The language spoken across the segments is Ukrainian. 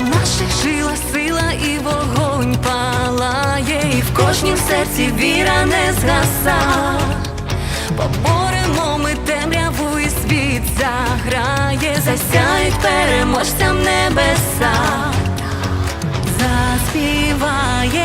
наших жила сила і вогонь палає, і в кожнім серці віра не згаса. Поборемо ми темряву і світ заграє, засяють переможцям небеса, заспіває,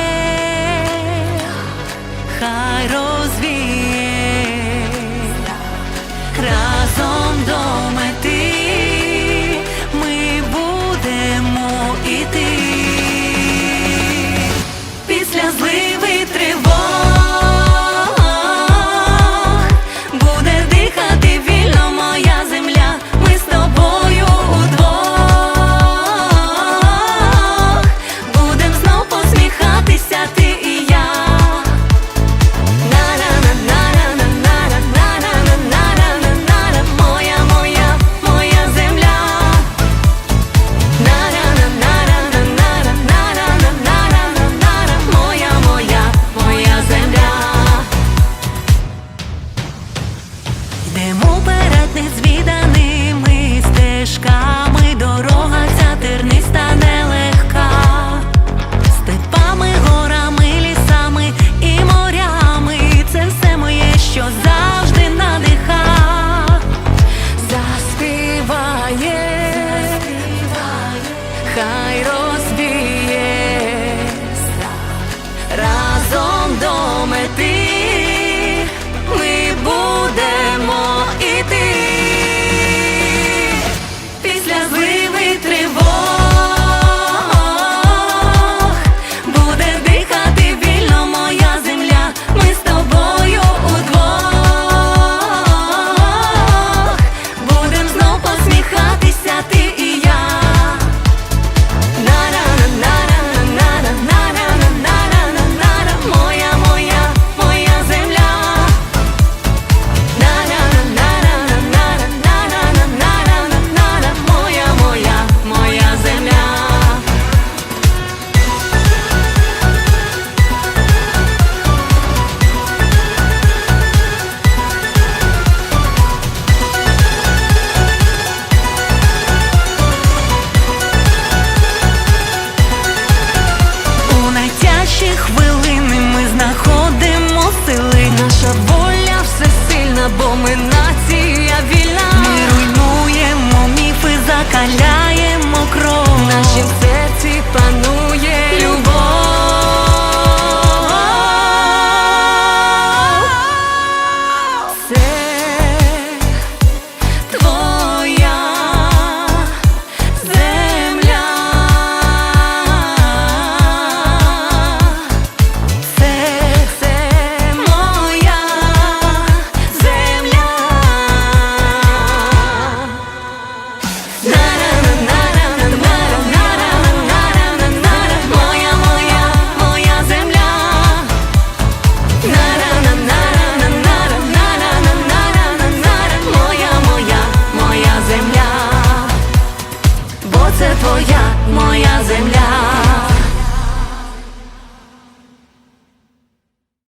це твоя, моя земля.